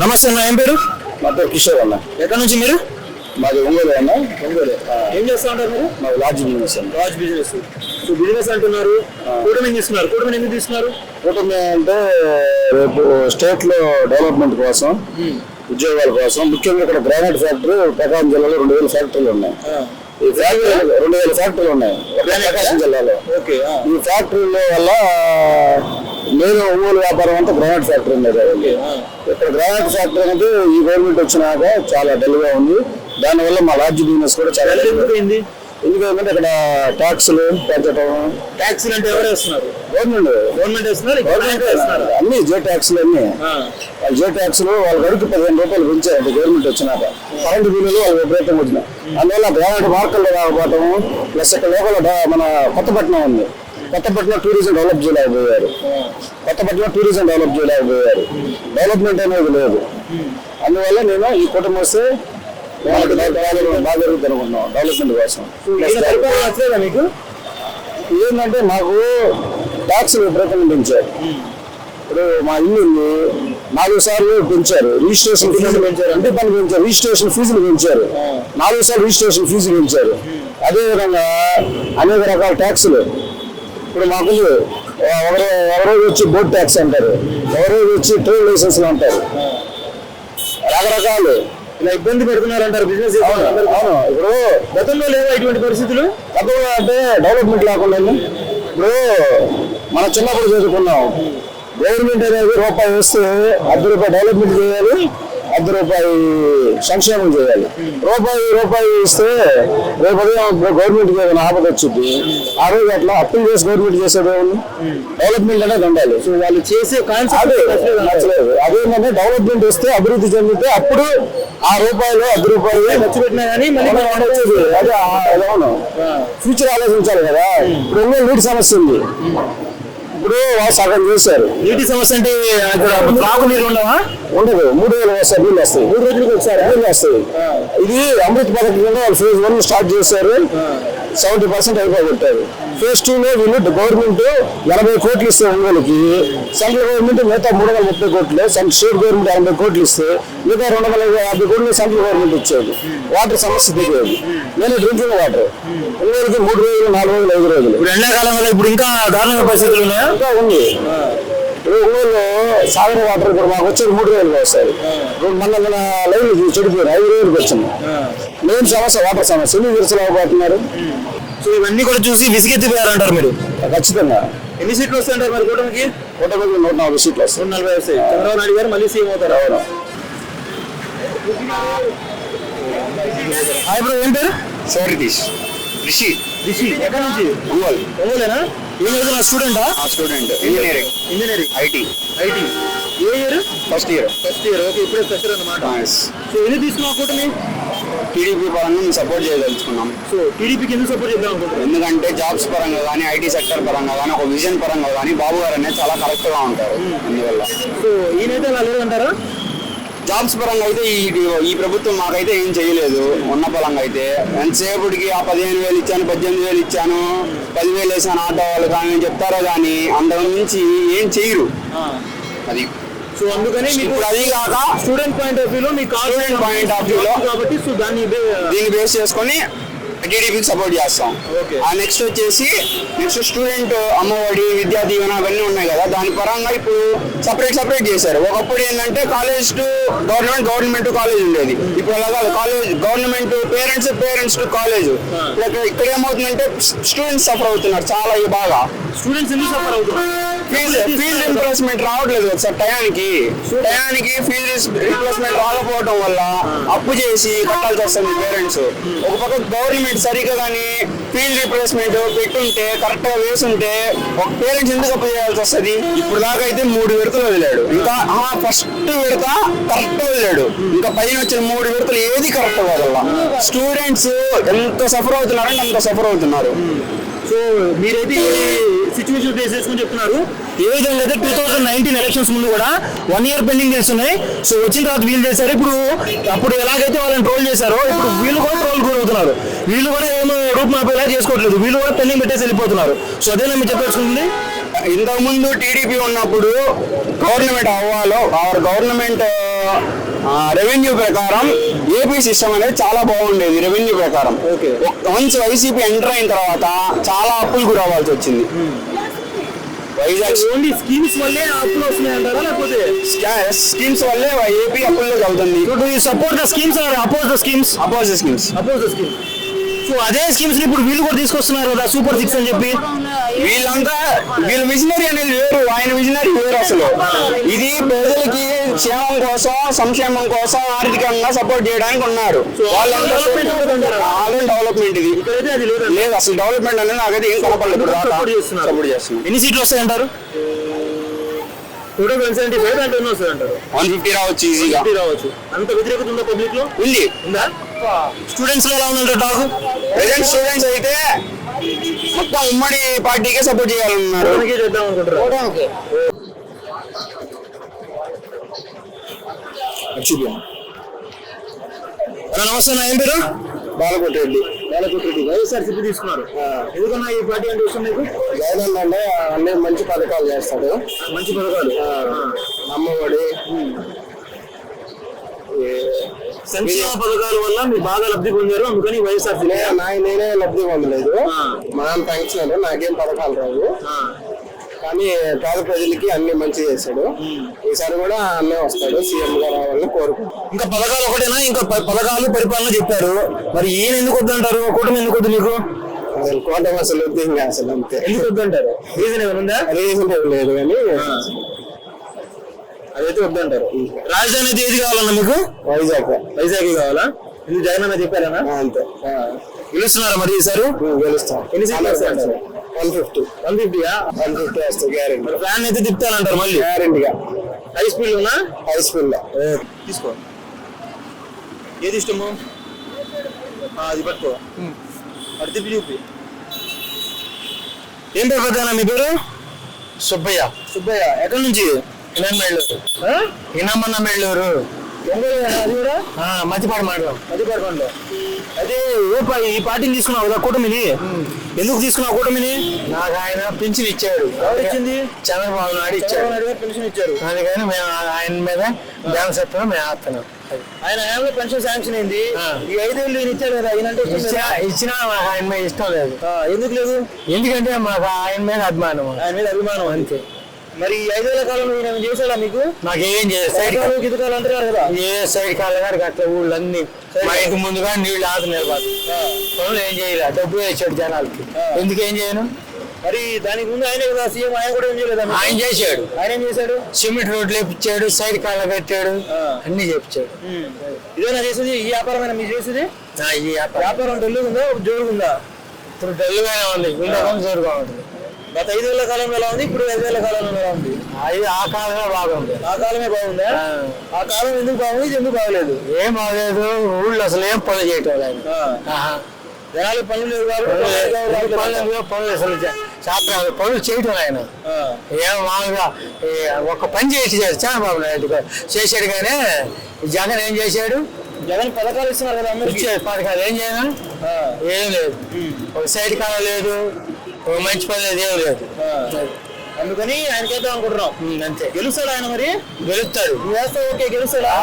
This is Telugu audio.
నమస్తే అన్న ఏం పేరు? నా పేరు కిషోర్ అన్న. ఎక్కడి నుంచి మీరు? మాది ఒంగోలు అన్న. ఒంగోలు. ఏం చేస్తా ఉంటారు మీరు? మాది లాడ్జ్ బిజినెస్ అన్న. రాజ్ బిజినెస్. సో బిజినెస్ అంటున్నారు. కూటమి ఏం చేస్తున్నారు? కూటమి ఎందుకు తీసుకున్నారు? కూటమి అంటే రేపు స్టేట్లో డెవలప్మెంట్ కోసం ఉద్యోగాల కోసం ముఖ్యంగా ఇక్కడ గ్రానైట్ ఫ్యాక్టరీ ప్రకాశం జిల్లాలో రెండు వేల ఫ్యాక్టరీలు ఉన్నాయి. ఈ ఫ్యాక్టరీ రెండు వేల ఫ్యాక్టరీలు ఉన్నాయి. ప్రకాశం జిల్లాలో. ఓకే ఈ ఫ్యాక్టరీల వల్ల నేను ఒంగోలు వ్యాపారం అంతా గ్రానైట్ ఫ్యాక్టరీ ఉండేది ఇక్కడ గ్రానైట్ ఫ్యాక్టరీ అనేది ఈ గవర్నమెంట్ వచ్చినాక చాలా డల్గా ఉంది. దానివల్ల మా లాడ్జ్ బిజినెస్ కూడా చాలా ఎందుకంటే ఇక్కడ ట్యాక్స్లు పెంచడం ట్యాక్సీలు అంటే ఎవరు వేస్తున్నారు? గవర్నమెంట్ గవర్నమెంట్ వేస్తున్నారు? గవర్నమెంట్ వేస్తున్నారు? అన్ని జే ట్యాక్స్లు అన్ని. వాళ్ళ జే ట్యాక్స్లు వాళ్ళ గడుపు పదిహేను రూపాయలు పెంచారు గవర్నమెంట్ వచ్చినాక. కరెంటు బిల్లులు వాళ్ళు విపరీతంగా వచ్చినాయి. అందువల్ల గ్రానైట్ మార్కెట్లో రాకపోవటం ప్లస్ ఇక్కడ లోకల్ డా- మన కొత్తపట్నం ఉంది. కొత్తపట్నం టూరిజం డెవలప్ చేయలేకపోయారు. కొత్తపట్నం టూరిజం డెవలప్ చేయలేకపోయారు. డెవలప్మెంట్ అనేది లేదు. అందువల్ల నేను ఈ కుటుంబం వస్తే బాగా జరుగుతుంది అనుకుంటున్నాం డెవలప్మెంట్ కోసం. మీకు? ఏంటంటే మాకు ట్యాక్స్ విపరీతంగా పెంచారు. ఇప్పుడు మా ఇల్లు ఉంది. నాలుగు సార్లు పెంచారు. రిజిస్ట్రేషన్ ఫీజులు పెంచారు. అంటే పని పెంచారు. రిజిస్ట్రేషన్ ఫీజులు పెంచారు. నాలుగు సార్లు రిజిస్ట్రేషన్ ఫీజులు పెంచారు. అదేవిధంగా అనేక రకాల ట్యాక్సులు ఇప్పుడు మాకు ఎవరో వచ్చి బోర్డ్ ట్యాక్స్ అంటారు. ఎవరో వచ్చి ట్రేడ్ లైసెన్స్లు అంటారు. రకరకాలు. ఇలా ఇబ్బంది పెడుతున్నారంటారు బిజినెస్ అవును ఇప్పుడు గతంలో లేవా ఇటువంటి పరిస్థితులు? గతంలో అంటే డెవలప్మెంట్ లేకుండా. ఇప్పుడు మనం చిన్నప్పుడు చదువుకున్నాం. గవర్నమెంట్ అనేది రూపాయి వేస్తే అర్ధ రూపాయి డెవలప్మెంట్ చేయాలి. అర్ధ రూపాయి సంక్షేమం చేయాలి. రూపాయి రూపాయి ఇస్తే రేపు ఉదయం గవర్నమెంట్ ఏదైనా ఆపద వచ్చింది ఆ రోజు అట్లా అప్పులు చేసి గవర్నమెంట్ చేసేది ఏముంది? డెవలప్మెంట్ అనేది ఉండాలి. సో వాళ్ళు చేసే కాన్సెప్ట్ నచ్చలేదు. అదేంటంటే డెవలప్మెంట్ వస్తే అభివృద్ధి చెందితే అప్పుడు ఆ రూపాయలు అర్ధ రూపాయలు ఖర్చు పెట్టినా కానీ. అదే అవును. ఫ్యూచర్ ఆలోచించాలి కదా. ఇప్పుడు నీటి సమస్య ఉంది. ఇప్పుడు సగం చేశారు నీటి సమస్య అంటే త్రాగు నీరు ఉండవా? ఉండదు. మూడు వేలు వస్తాయి నీళ్ళు వస్తాయి. మూడు రోజులకి ఒకసారి? నీళ్ళు వస్తాయి. ఇది అమృత్ పథకం కింద వాళ్ళు ఫేజ్ వన్ స్టార్ట్ చేశారు. సెవెంటీ పర్సెంట్ అయిపోగొట్టారు ఫేజ్ టూ లో వీళ్ళు గవర్నమెంట్ ఎనభై కోట్లు ఇస్తే ఒంగోలుకి సెంట్రల్ గవర్నమెంట్ మిగతా మూడు వందల ముప్పై కోట్లు స్టేట్ గవర్నమెంట్ ఎనభై కోట్లు ఇస్తే మిగతా రెండు వందల యాభై కోట్లు సెంట్రల్ గవర్నమెంట్ ఇచ్చేది. వాటర్ సమస్య దిగేది. నేను డ్రింకింగ్ వాటర్. ఒంగోలుకి మూడు రోజులు నాలుగు రోజులు ఐదు రోజులు. ఇప్పుడు ఎండాకాలం వల్ల ఇప్పుడు ఇంకా దారుణమైన పరిస్థితులు ఇంకా ఉంది. ఊళ్ళో సాగర్ వాటర్ ఇప్పుడు మాకు వచ్చేది మూడు వేలకు వస్తాయి మొన్న మన లైన్లు చెడిపోయారు ఐదు వేలకు వచ్చింది. మెయిన్ సమస్య వాటర్ సమస్య. ఎందుకు విరుసలేకపోతున్నారు సో ఇవన్నీ కూడా చూసి విసిగెత్తిపోయారంటారు మీరు? ఖచ్చితంగా. ఎన్ని సీట్లు వస్తాయంటారు మరి కూటమికి కూటమికి నూట నలభై సీట్లు వస్తాయి. నూట నలభై వస్తాయి చంద్రబాబు నాయుడు గారు మళ్ళీ సీఎం అవుతారు. అవును. హాయ్ బ్రో ఏం పేరు? సోరిటీష్ రిషి. రిషి. ఎక్కడి నుంచి? ఒంగోలు. ఒంగోలేనా? ఏం చదువుతున్నా స్టూడెంటా student engineering engineering IT IT A year first year first year okay ఇప్పుడే ఫస్ట్ ఇయర్ అన్నమాట. సో ఎన్ని తీసుకున్నావు కూటమి? టీడీపీ పరంగా సపోర్ట్ చేయదలుచుకున్నాం. సో టీడీపీకి ఎందుకు సపోర్ట్ చేద్దాం అనుకుంటున్నారు? ఎందుకంటే జాబ్స్ పరంగా కానీ ఐటీ సెక్టర్ పరంగా కానీ ఒక విజన్ పరంగా కానీ బాబు గారు అనేది చాలా కరెక్ట్గా ఉంటారు. అందువల్ల. సో ఈయనైతే అలా లేదంటారా జాబ్స్ పరంగా అయితే ఈ ఈ ప్రభుత్వం మాకైతే ఏం చేయలేదు. ఉన్న పరంగా అయితే. ఎంతసేపటికి ఆ పదిహేను వేలు ఇచ్చాను పద్దెనిమిది వేలు ఇచ్చాను పదివేలు వేసాను ఆటో వాళ్ళు కానీ చెప్తారో కానీ అంతకు మించి ఏం చేయరు. అది సో అందుకని మీకు అది కాక స్టూడెంట్ పాయింట్ ఆఫ్ వ్యూలో మీకు Student point of view లో కాబట్టి సో దాన్ని బే- దీన్ని బేస్ చేసుకొని టీడీపీకి సపోర్ట్ చేస్తాం. ఆ నెక్స్ట్ వచ్చేసి నెక్స్ట్ స్టూడెంట్ అమ్మఒడి విద్యా దీవెన అవన్నీ ఉన్నాయి కదా. దాని పరంగా ఇప్పుడు సపరేట్ సపరేట్ చేశారు. ఒకప్పుడు ఏంటంటే college to government government college ఉండేది. ఇప్పుడు అలా కాదు. College government parents parents to college ఇక్కడ ఇక్కడ ఏమవుతుందంటే స్టూడెంట్స్ సఫర్ అవుతున్నారు చాలా బాగా. స్టూడెంట్స్ ఎందుకు సఫర్ అవుతున్నారు? ఫీజు రింప్లేస్మెంట్ రావట్లేదు ఒకసారి టయానికి. టయానికి ఫీజు రింప్లేస్మెంట్ రాకపోవడం వల్ల అప్పు చేసి కట్టాల్సి వస్తుంది పేరెంట్స్. ఒక పక్క గవర్నమెంట్ సరిగ్గా కానీ ఫీజు రీప్లేస్మెంట్ పెట్టుంటే కరెక్ట్గా వేసుంటే ఒక పేరెంట్స్ ఎందుకు అప్పు చేయాల్సి వస్తుంది? ఇప్పుడు దాకా అయితే మూడు విడతలు వదిలాడు. ఇంకా ఫస్ట్ విడత కరెక్ట్ వదిలాడు. ఇంకా పైన వచ్చిన మూడు విడతలు ఏది కరెక్ట్ వదల స్టూడెంట్స్ ఎంత సఫర్ అవుతున్నారంటే అంత సఫర్ అవుతున్నారు. సో మీరైతే సిచ్యువేషన్ ఫేస్ చేసుకుని చెప్తున్నారు. ఏ విధంగా అయితే టూ థౌసండ్ నైన్టీన్ ఎలక్షన్స్ ముందు కూడా వన్ ఇయర్ పెండింగ్ చేస్తున్నాయి. సో వచ్చిన తర్వాత వీళ్ళు చేశారు. ఇప్పుడు అప్పుడు ఎలాగైతే వాళ్ళని ట్రోల్ చేశారో ఇప్పుడు వీళ్ళు కూడా ట్రోల్ గురవుతున్నారు. వీళ్ళు కూడా ఏమో రూప్ మాపేలా చేసుకోవట్లేదు. వీళ్ళు కూడా పెండింగ్ పెట్టేసి వెళ్ళిపోతున్నారు. సో అదేనా మీరు చెప్పాల్సింది ఇంతకు ముందు టీడీపీ ఉన్నప్పుడు గవర్నమెంట్ అవ్వాలో ఆర్ గవర్నమెంట్ రెవెన్యూ ప్రకారం ఏపీ సిస్టమ్ అనేది చాలా బాగుండేది రెవెన్యూ ప్రకారం. వన్స్ వైసీపీ ఎంటర్ అయిన తర్వాత చాలా అప్పులు గురవ్వాల్సి వచ్చింది. వైజాగ్ ఓన్లీ స్కీమ్స్ వల్లే అప్పులు వస్తున్నాయి అంటారా లేకపోతే స్కీమ్స్ వల్లే ఏపీ అప్పుల్లోకి అవుతుంది do you support the schemes or oppose the schemes oppose schemes oppose the schemes so అదే స్కీమ్స్ ఇప్పుడు వీళ్ళు కూడా తీసుకొస్తున్నారు కదా సూపర్ సిక్స్ అని చెప్పి. వీళ్ళంతా వీళ్ళ విజనరీ అనేది వేరు ఆయన విజనరీ వేరు అసలు. ఇది ప్రజలకి క్షేమం కోసం సంక్షేమం కోసం ఆర్థికంగా సపోర్ట్ చేయడానికి ఉన్నారు. వాళ్ళంతా ఆల్రెడీ డెవలప్మెంట్ ఇది. లేదు? లేదు అసలు డెవలప్మెంట్ అనేది నాకైతే ఏం కనపడలేదు. సపోర్ట్ చేస్తున్నారు. ఎన్ని సీట్లు వస్తాయంటారు? వన్ సెవెంటీ ఫైవ్ అంటారు వన్ ఫిఫ్టీ రావచ్చు ఈజీగా రావచ్చు. అంత వ్యతిరేకత ఉందా పబ్లిక్లో? ఉంది. ఉందా? స్టూడెంట్స్లో ఎలా ఉందంటే టాక్ ప్రెసెంట్ స్టూడెంట్స్ అయితే మొత్తం ఉమ్మడి పార్టీకే సపోర్ట్ చేయాలన్నారు నమస్తే నా ఏం పేరు? బాలకోట రెడ్డి. బాలకోటి వైఎస్ఆర్ సిపి తీసుకున్నారు. ఎందుకన్నా ఈ పార్టీ అంటే ఇష్టం మీకు? జగన్ అంటే అన్ని మంచి పథకాలు చేస్తాడు. మంచి పథకాలు. అమ్మఒడి. సంక్షేమ పథకాల వల్ల మీరు బాగా లబ్ధి పొందారు. అందుకని వైఎస్ఆర్ నాకు నేనే లబ్ధి పొందలేదు. మా నాన్న పెన్షన్ నాకేం పథకాలు రావు. కానీ పేద ప్రజలకి అన్ని మంచి చేశాడు. ఈసారి కూడా అన్నీ వస్తాడు సీఎం గా రావాలని కోరుకుంటున్నాను. ఇంకా పథకాలు ఒకటేనా? ఇంకా పథకాలు పరిపాలన చెప్పారు. మరి ఈయన ఎందుకు వద్దంటారు? కూటమి ఎందుకు వద్దు మీకు అసలు కోటం అసలు వద్దు ఇంకా అసలు అంతే. ఎందుకు వద్దంటారు? రీజన్ ఏమైనా రీజన్ లేదు కానీ అదైతే వద్దంటారు. రాజధాని అయితే ఏది కావాలన్నా మీకు? వైజాగ్. వైజాగ్ కావాలా? ఎందుకు జగన్ అన్న చెప్పారనా? ఆ, అంతే. గెలుస్తున్నారా మరి ఈసారి? గెలుస్తాం. ఎన్ని సీట్లు? One fifty. వన్ ఫిఫ్టీయా వన్ ఫిఫ్టీ వస్తాయి గ్యారెంటీ. మరి ఫ్యాన్ అయితే తిప్పుతానంటారు మళ్ళీ. గ్యారెంటీగా. హై స్పీడ్ ఉన్నా? హై స్కూల్లో తీసుకో. ఏది ఇష్టము? అది పట్టుకో. తిప్పి చూపి. ఏం పేరు పెద్దనా మీ పేరు? సుబ్బయ్య. సుబ్బయ్య. ఎక్కడి నుంచి? ఇనమెళ్ళూరు? ఇనమన్న మెళ్ళూరు అది కూడా? మధ్యపాడు మండలం మధ్యపడకండి అదే ఏ పా- ఈ పార్టీని తీసుకున్నావు కదా కూటమిని? ఎందుకు తీసుకున్నావు కూటమిని? నాకు ఆయన పింఛన్ ఇచ్చాడు. ఎవరు ఇచ్చింది? చంద్రబాబు నాయుడు ఇచ్చాడు. చంద్రబాబు నాయుడు గారు పెన్షన్ ఇచ్చారు. అందుకని మేము ఆయన మీద బ్యాలెన్స్ మేము వేస్తున్నాం ఆయన హయాంలో పెన్షన్ శాంక్షన్ అయింది. ఆ. ఈ ఐదేళ్ళు ఈయన ఇచ్చాడు కదా ఈయన అంటే ఇష్టం ఇచ్చినా లేదా? ఇచ్చినా మాకు ఆయన మీద ఇష్టం లేదు. ఆ, ఎందుకు లేదు? ఎందుకంటే మాకు ఆయన మీద అభిమానం. ఆయన మీద అభిమానం అంతే. మరి ఐదేళ్ళ కాలంలో ఏమైనా చేశాడా మీకు? నాకు ఏం చేయాలి? సైడ్ సైకాలు గితకాలు అంటారు కదా. ఏ సైడ్ కాళ్ళ గారికి అట్లా ఊళ్ళన్నీ. మా ఇంటి ముందుగా నీళ్ళు ఆకు నిలబడి పనులు ఏం చేయలే? డబ్బు వేసాడు జనాలకి. ఆ. ఎందుకు ఏం చేయను? మరి దానికి ముందు ఆయనే కదా సీఎం ఆయన కూడా ఏం చేయలేదా? ఆయన చేశాడు. ఆయన ఏం చేశాడు? సిమెంట్ రోడ్లు వేపించాడు సైడ్ కాళ్ళ కట్టాడు ఆ. అన్ని చెప్పించాడు ఇదేనా చేసేది ఈ వ్యాపారమైనా మీరు చేసేది? నా ఈ వ్యాపారం. వ్యాపారం డల్లుగా ఉందా జోరుగా ఉందా ఇప్పుడు డల్గానే ఉంది. గుండె జోరుగా ఉంటుంది. గత ఐదేళ్ళ కాలంలో ఎలా ఉంది? ఇప్పుడు ఐదేళ్ళ కాలంలో ఎలా ఉంది? అది ఆ కాలమే బాగుంది. ఆ కాలమే బాగుందా? ఆ. కాలం ఎందుకు బాగుంది? ఇది ఎందుకు బాగలేదు? ఏం బాగలేదు. ఊళ్ళో అసలు ఏం పనులు చేయటం ఆయన. జనాలు పనులు పనులు పనులు అసలు చే- శాస్త్రాలు పనులు చేయటం ఆయన. ఏం మామూలుగా ఒక పని చేసాడు చంద్రబాబు నాయుడు. చేశాడు కానీ జగన్ ఏం చేశాడు? జగన్ పథకాలు ఇస్తున్నారు కదా పథకాలు ఏం చేయను? ఏం లేదు. ఒక సైడ్ కాలం లేదు. ఒక మంచి పని లేదు. ఏం లేదు అందుకని ఆయన చేద్దాం అనుకుంటున్నాం. అంతే. గెలుస్తాడు ఆయన మరి? గెలుస్తాడు. నువ్వు వేస్తావు ఓకే గెలుస్తాడా?